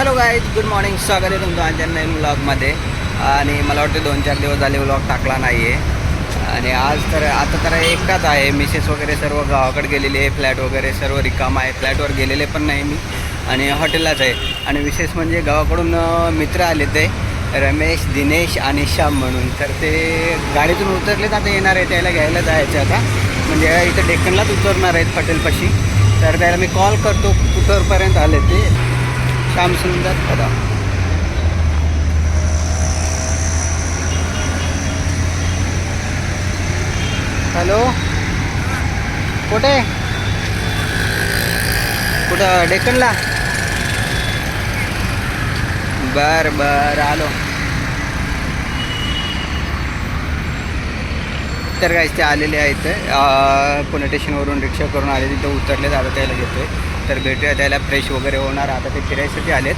Hello guys good morning स्वागत आहे तुमचं आणखी नवीन ब्लॉगमध्ये आणि मला वाटतं दोन चार दिवस झाले ब्लॉग टाकला नाही आहे आणि आज तर आता तर एकटाच आहे. मिसेस वगैरे सर्व गावाकडे गेलेले आहे. फ्लॅट वगैरे सर्व रिकाम आहे. फ्लॅटवर गेलेले पण नाही मी. आणि हॉटेललाच आहे. आणि विशेष म्हणजे गावाकडून मित्र आले ते. रमेश दिनेश आणि श्याम म्हणून. तर ते गाडीतून उतरलेच आता येणार आहे. त्याला घ्यायला जायचं आता. म्हणजे इथं डेक्कनलाच उतरणार आहेत हॉटेलपाशी तर त्याला मी कॉल करतो. कुठंपर्यंत आले ते. श्याम सुंदर पदा. हॅलो? कुठे? कुठं? डेक्कनला? बर बर आलो. तर काय ते आलेले आहेत पुणे स्टेशनवरून रिक्षा करून आले तिथं उतरले जाता त्याला घेतोय. तर भेटूया त्याला फ्रेश वगैरे होणार. आता ते फिरायसाठी आलेत.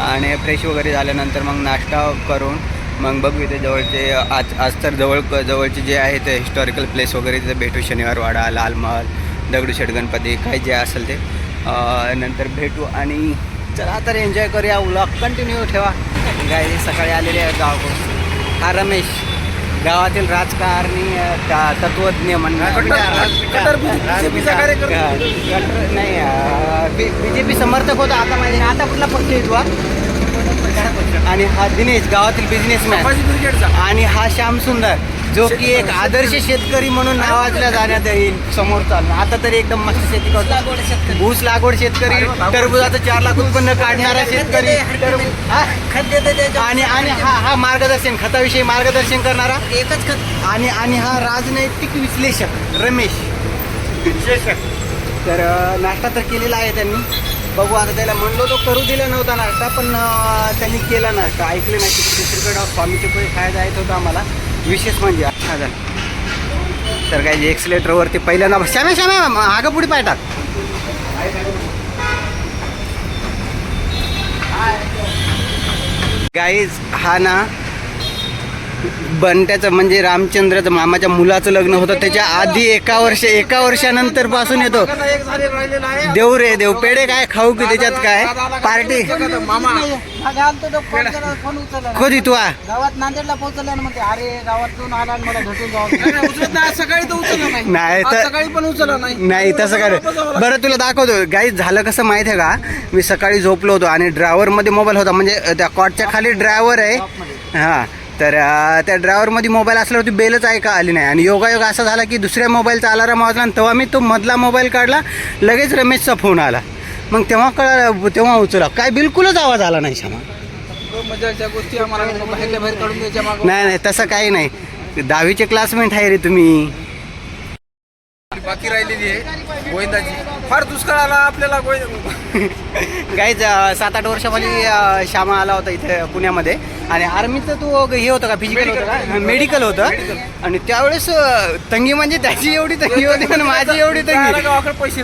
आणि फ्रेश वगैरे झाल्यानंतर मग नाश्ता करून मग बघू इथे जवळचे आज आज तर जवळ जवळचे जे आहे ते हिस्टॉरिकल प्लेस वगैरे तिथे भेटू. शनिवारवाडा लाल महल दगडूशेठ गणपती काय जे असेल ते. नंतर भेटू आणि चला तर एन्जॉय करूया. व्लॉग कंटिन्यू ठेवा. गाय सकाळी आलेले आहे गावकडून. हा रमेश. गावातील राजकारणी तत्वज्ञ BJP चा कार्यकर्ता. कट्टर- नाही बी जे पी समर्थक होता आता माहिती नाही. आता कुठला पक्ष येतो आणि हा दिनेश गावातील बिझनेसमॅन संभाजी ब्रिगेडचा. आणि हा श्याम सुंदर. जो की एक आदर्श शेतकरी म्हणून नावाजला जाण्यात येईल समोर चालणार आता तरी एकदम मस्त शेती करतो. ऊस लागवड शेतकरी. टरबुजाचं चार लाख उत्पन्न काढणारा शेतकरी? आणि आणि हा हा मार्गदर्शन खताविषयी मार्गदर्शन करणारा. एकच खत. आणि आणि हा राजनैतिक विश्लेषक रमेश. विश्लेषक. तर नाश्ता तर केलेला आहे त्यांनी. बघू आता त्याला म्हणलो तो करू दिला नव्हता नाश्ता पण त्यांनी केला नाश्ता. ऐकले नाही. की दुसरीकडे स्वामीचे पैसे खायला जायचं होतं आम्हाला. विशेष म्हणजे हा झालं तर काय एक्सलेटरवरती पहिल्यांदा श्यामे श्यामे आगं पुढे पाय टाक. गाईज हा ना बंट्याचं म्हणजे रामचंद्राचं मामाच्या मुलाचं लग्न होतं त्याच्या आधी एका वर्ष एका वर्षानंतरपासून येतो. देव रे देव पेढे काय खाऊ की त्याच्यात काय? पार्टी? कधी तू नांदेडला पोहोचला नाही, नाही, तर नाही तसं काय बरं तुला दाखवतो. गाई झालं कसं माहिती आहे का? मी सकाळी झोपलो होतो आणि ड्रायव्हरमध्ये मोबाईल होता. म्हणजे त्या कॉटच्या खाली ड्रायव्हर आहे. हां. तर त्या ड्रायव्हरमध्ये मोबाईल असल्यावरती बेलच ऐका आली नाही. आणि योगायोग असा झाला की दुसऱ्या मोबाईलचा अलाराम वाजला आणि तेव्हा मी तो मधला मोबाईल काढला लगेच रमेशचा फोन आला. मग तेव्हा कळा तेव्हा उचला. काय बिलकुलच आवाज आला नाही क्षमा गोष्टी आम्हाला बाहेर काढून नाही नाही तसं काही नाही. दहावीचे क्लासमेट आहे रे तुम्ही. बाकी राहिलेली आहे गोविंदाची. फार दुष्काळ आला आपल्याला काहीच सात आठ वर्षाखाली अ, श्यामा आला होता इथे पुण्यामध्ये. आणि आर्मीचं तू हे होतं का फिजिकल होतं का? मेडिकल होतं. आणि त्यावेळेस तंगी म्हणजे त्याची एवढी तंगी होती आणि माझी एवढी तंगी. पैसे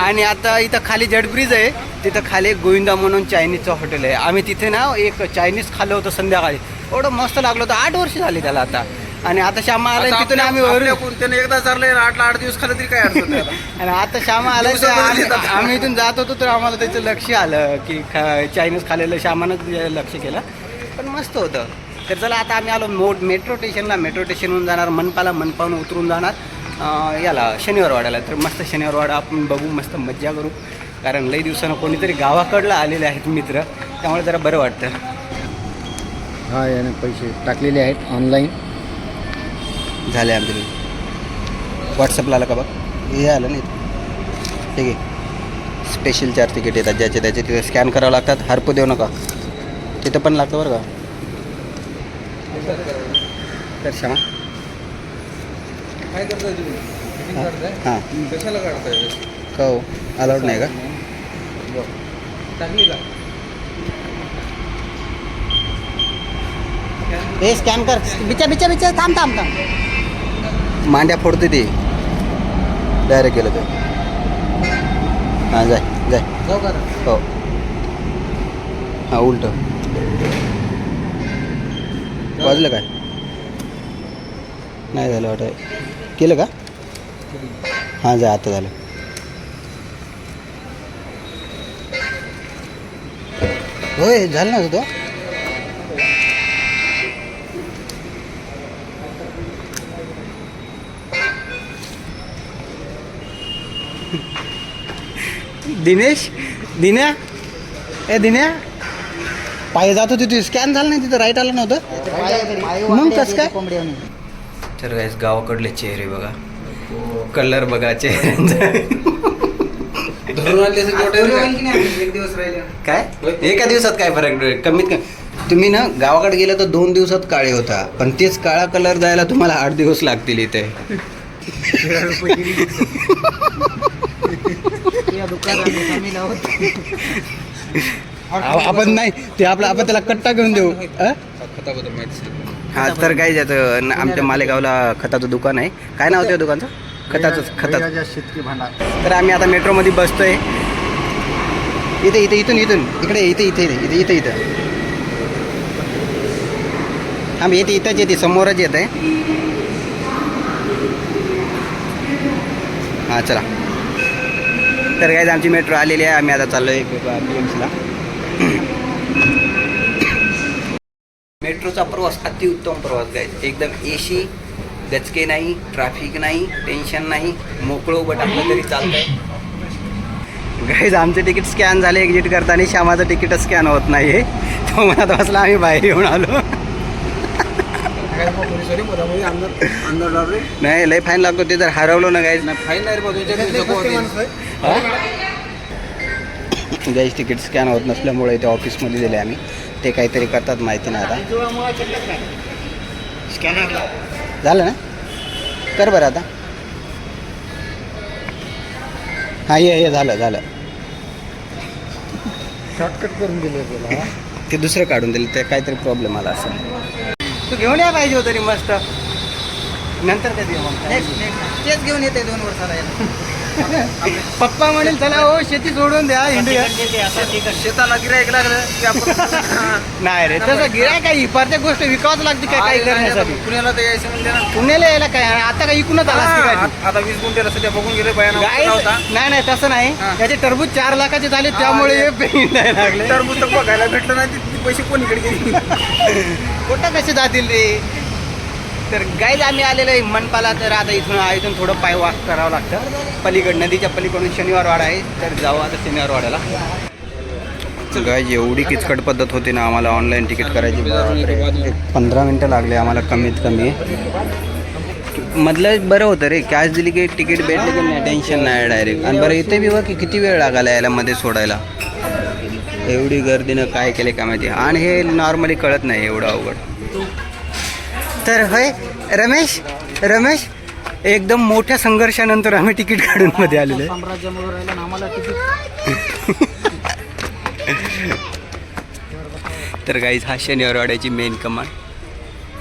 आणि आता इथं खाली जड ब्रिज आहे. तिथं खाली गोविंदा म्हणून चायनीजचं हॉटेल आहे. आम्ही तिथे ना एक चायनीज खाल्लं होतं संध्याकाळी. एवढं मस्त लागलं होतं. आठ वर्ष झाली त्याला आता. आणि आता श्यामा आला आणि तिथून आम्ही वरून. त्याने एकदा चाललंय आठला आठ दिवस खाल्लं तरी काय अडचण नाही. आणि आता श्यामा आला दिवसात तर आम्ही- इथून जात होतो तर आम्हाला त्याचं लक्ष आलं की खा- चायनीज खाल्लेलं श्यामानंच लक्ष केलं. पण मस्त होतं. तर चला आता आम्ही आलो मोठ मेट्रो स्टेशनला मेट्रो स्टेशनहून जाणार मनपाला. मनपाहून उतरून जाणार. अं, याला शनिवारवाड्याला. तर मस्त शनिवारवाडा आपण बघू मस्त मज्जा करू. कारण लई दिवसानं कोणीतरी गावाकडला आलेले आहेत मित्र. त्यामुळे जरा बरं वाटतं. हा याने पैसे टाकलेले आहेत ऑनलाईन झाले आमचे व्हॉट्सअपला आलं का बघ? हे आलं नाही. ठीक आहे स्पेशल चार तिकीट येतात ज्याचे त्याचे तिथे स्कॅन करावं लागतात. हरपू देऊ नका. तिथं पण लागतं बरं का? तर क्षमा काय करताय तुम्ही? Meeting करताय? हां. कशाला काढताय? का हो? अलाउड नाही का? टाकली का? हे स्कॅन कर. बिचा बिचा बिचा. थांब थांब थांब. मांड्या फोडते ते. डायरेक्ट केलं ते. हां जाय जाय. हो. हां उलट. वाजलं काय? नाही झालं वाटत. केलं का? हां जा आता झालं. होय झालं ना तो? दिनेश? दिन्या? ए दिन्या? पाय जात होती तू स्कॅन झालं नाही तिथं राईट आलं नव्हतं? मग कसं काय? तर गाईस गावाकडले चेहरे बघा. कलर बघा चेहऱ्यांचा. राहिले. काय? एका दिवसात काय फरक? कमीत कमी. तुम्ही ना गावाकडे गेलं तर दोन दिवसात काळे होता. पण तेच काळा कलर जायला तुम्हाला आठ दिवस लागतील इथे. आपण नाही ते आपलं आपण त्याला कट्टा घेऊन देऊ. हा. तर काय त्याचं न- आमच्या मालेगावला खताचं दुकान आहे. काय नाव त्या दुकानचं? खताचं खताचं. शेतकी भांडार. तर आम्ही आता मेट्रोमध्ये बसतोय. इथे इथे इथून इथून. इकडे इथे इथे इथे इथे इथं आम्ही येते इथंच येते समोरच येत आहे हां चला. तर काय आमची मेट्रो आलेली आहे. आम्ही आता चाललो आहे बी एम सीला मेट्रोचा प्रवास अतिउत्तम प्रवास गायज एकदम एसी गचके नाही ट्रॅफिक नाही टेन्शन नाही मोकळं उभं टाकलं तरी चालतंय. गाईज आमचे तिकीट स्कॅन झाले एक्झिट करताना श्यामाचं तिकीट स्कॅन होत नाही तो म्हणत बसला आम्ही बाहेर येऊन आलो. नाही लय फाईन लागतो ते जर हरवलं ना गाईज फाईन नाही गाईज तिकीट स्कॅन होत नसल्यामुळे ते ऑफिसमध्ये दिले आम्ही. ते काहीतरी करतात माहिती नाही आता. झालं ना? कर बरं आता. हां ये ये झालं झालं. शॉर्टकट करून दिले त्याला ते दुसरं काढून दिलं ते काहीतरी प्रॉब्लेम आला असं तू घेऊन या पाहिजे होतं रे मस्त. नंतर कधी मग? तेच घेऊन येते दोन वर्षाला याला. पप्पा म्हणेल चला हो शेती सोडून द्या इंडिया शेताला गिरायक लागलं की आपण नाही रे तसं गिराय काही प्रत्येक गोष्ट विकावच लागते काय काही करण्यासाठी. पुण्याला तर यायचं ना. पुण्याला यायला काय आता काय इकूनच आला हा, आ- आता वीस गुंठेला सध्या बघून गेले बाया होता. नाही नाही तसं नाही. हा. त्याचे टरबूज चार लाखाचे झाले त्यामुळे हे पेन द्यायला लागले. तर पुस्तक बघायला भेटलं नाही ते- ते पैसे कोणीकडे गेले कुठं कसे जातील रे तर गाईज आम्ही आलेलो आहे मनपाला. तर आता इथून इथून थोडं पाय वॉक करावं लागतं. पलीकड नदीच्या पलीकडून शनिवार वाडा आहे. तर जाऊ आता शनिवार वाड्याला. गाय एवढी किचकट पद्धत होती ना आम्हाला ऑनलाईन तिकीट करायची. पंधरा मिनटं लागले आम्हाला कमीत कमी. मधलं बरं होतं रे कॅश दिली की तिकीट भेटले की नाही टेन्शन नाही डायरेक्ट आणि बरं इथे बी बघ की किती वेळ लागायला याला मध्ये सोडायला. एवढी गर्दीनं काय केले का माहिती? आणि हे नॉर्मली कळत नाही एवढं अवघड. तर होय रमेश रमेश एकदम मोठ्या संघर्षानंतर आम्ही तिकीट काढून मध्ये आलेलो आहे. तर गाईज हा शनिवारवाड्याची मेन कमान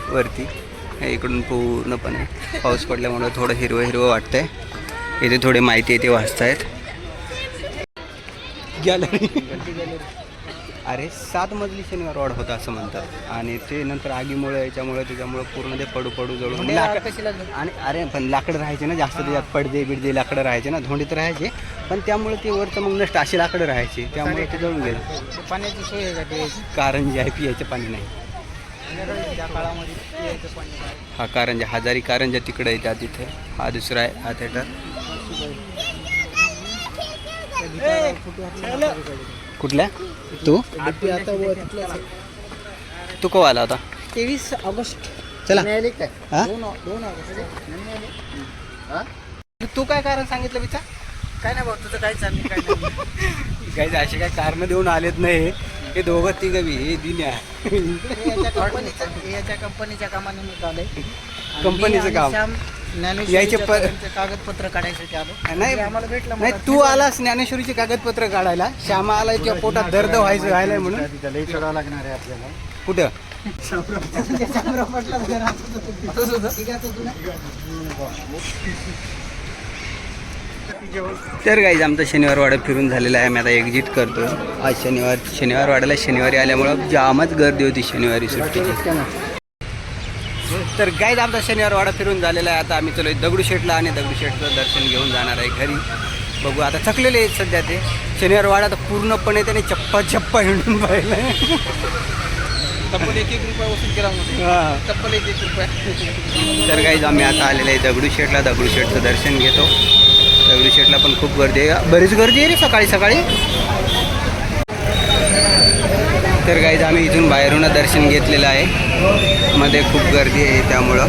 वरती. इकडून पूर्णपणे पाऊस पडल्यामुळं थोडं हिरवं हिरवं वाटतंय. इथे थोडी माहिती आहे ते वाचतायत. गॅलरी अरे सात मजली शनिवार वाड होता असं म्हणतात. आणि ते नंतर आगीमुळे याच्यामुळे त्याच्यामुळे पूर्ण ते पडू पडू जळून लाकड आणि अरे पण लाकडं राहायचे ना जास्त त्याच्यात पडदे बिडदे लाकडं राहायचे ना धोंडीत राहायचे. पण त्यामुळे ते वरचं मग नष्ट अशी लाकडं राहायची. त्यामुळे ते जळून गेलं. पाण्याची सोय आहे का ते? कारण जे आहे पियाचं पाणी नाही. त्या काळामध्ये पियायचं पाणी नाही. हा कारंजा हजारी कारंजा तिकडे त्या तिथे. हा दुसरा आहे हा थिएटर कुठल्या? तू. तू कवा आला होता? तेवीस ऑगस्ट. चला. हा? तू काय कारण सांगितलं विचार? काय नाही भाऊ तुझं काय चाललं काय नाही. काही असे काय कारण देऊन आलेत नाही. हे दोघं तिघं बी हे दिन्या हे याच्या कंपनीचं हे याच्या कंपनीच्या कामाने मी आलोय. आणि कंपनीचं आणि काम. श्याम यायचे ज्ञानेश्वरीच्या प- त्यांचे कागदपत्र काढायसाठी आलो. नाही ते आम्हाला भेटलं नाही मला. तू आलास ज्ञानेश्वरीचे कागदपत्र काढायला. श्यामा आला तुझ्या पोटात दर्द व्हायचं व्हायलाय म्हणून. लई चढावं लागणार आहे आपल्याला. कुठं? तर गाईज आमचा शनिवार वाडा फिरून झालेला आहे. आम्ही आता एक्झिट करतो आज शनिवार शनिवार वाड्याला शनिवारी आल्यामुळं जामच गर्दी होती शनिवारी सुट्टीची. तर गाईज आमचा शनिवार वाडा फिरून झालेला आहे. आता आम्ही चलो दगडूशेठला आणि दगडूशेठचं दर्शन घेऊन जाणार आहे घरी. बघू आता थकलेले आहेत सध्या ते. शनिवार वाडा तर पूर्णपणे त्याने चप्पा चप्पा हिंडून पाहिलं. तब्बल एक एक रुपया वसूल केला हा. तब्बल एक एक रुपया. तर काही आम्ही आता आलेलो आहे दगडूशेठला दगडूशेठचं दर्शन घेतो. दगडूशेठला पण खूप गर्दी आहे. बरीच गर्दी आहे रे सकाळी सकाळी तर गाईज आम्ही इथून बाहेरून दर्शन घेतलेलं आहे. मध्ये खूप गर्दी आहे त्यामुळं.